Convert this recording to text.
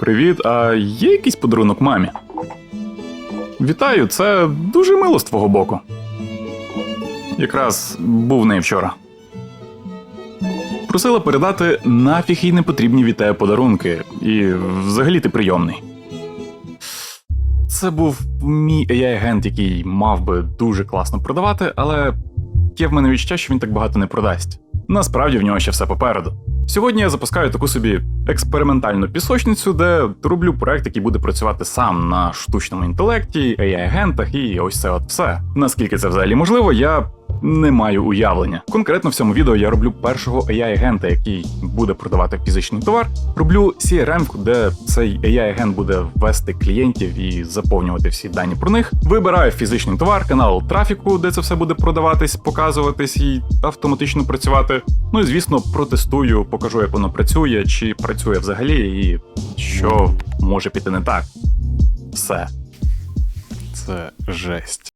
Привіт, а є якийсь подарунок мамі? Вітаю, це дуже мило з твого боку. Якраз був в неї вчора. Просила передати нафіг їй не потрібні від тебе подарунки, і взагалі ти прийомний. Це був мій AI-агент, який мав би дуже класно продавати, але є в мене відчуття, що він так багато не продасть. Насправді в нього ще все попереду. Сьогодні я запускаю таку собі експериментальну пісочницю, де роблю проект, який буде працювати сам на штучному інтелекті, AI-агентах і ось це от все. Наскільки це взагалі можливо, я не маю уявлення. Конкретно в цьому відео я роблю першого AI-агента, який буде продавати фізичний товар. Роблю CRM, де цей AI-агент буде ввести клієнтів і заповнювати всі дані про них. Вибираю фізичний товар, канал трафіку, де це все буде продаватись, показуватись і автоматично працювати. Ну і звісно, протестую, покажу, як воно працює, чи працює взагалі, і що може піти не так. Все. Це жесть.